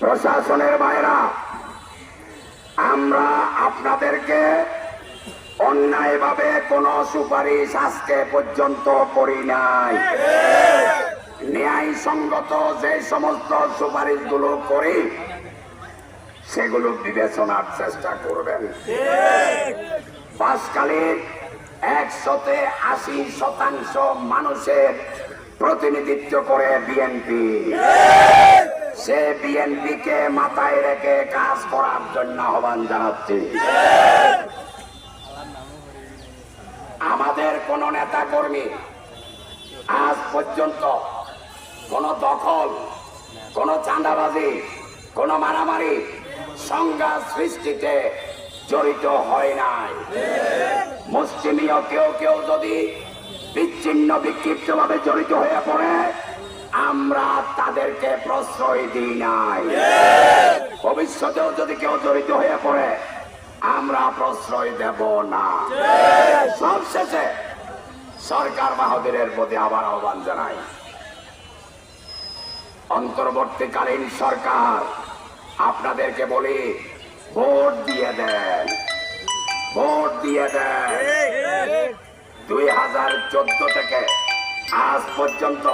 প্রশাসনের বাইরা আমরা আপনাদেরকে অন্যায়ভাবে কোনো সুপারিশ আজকে পর্যন্ত করি নাই। ন্যায়সঙ্গত যে সমস্ত সুপারিশগুলো করি, সেগুলো বিবেচনার চেষ্টা করবেন। বাসকালীন একশোতে আশি শতাংশ মানুষের প্রতিনিধিত্ব করে বিএনপি। সে বিএনপি কে মাথায় রেখে কাজ করার জন্য আহ্বান জানাচ্ছি। আমাদের কোন নেতা কর্মী আজ পর্যন্ত কোন দখল, কোন চাঁদাবাজি, কোন মারামারি সংঘাত সৃষ্টিতে জড়িত হয় নাই। মুসলিমীয় কেউ কেউ যদি বিচ্ছিন্ন বিক্ষিপ্ত ভাবে জড়িত হয়ে পড়ে আমরা তাদেরকে প্রশ্রয় দিই নাই। ভবিষ্যতেও যদি কেউ জড়িত হয়ে পড়ে, আমরা প্রশ্রয় দেব না। সবশেষে সরকার বাহাদুরের প্রতি আবার আহ্বান জানাই। অন্তর্বর্তীকালীন সরকার, আপনাদেরকে বলি, ভোট দিয়ে দেন। ভোট দিয়ে দেন। দুই হাজার চোদ্দ থেকে আজ পর্যন্ত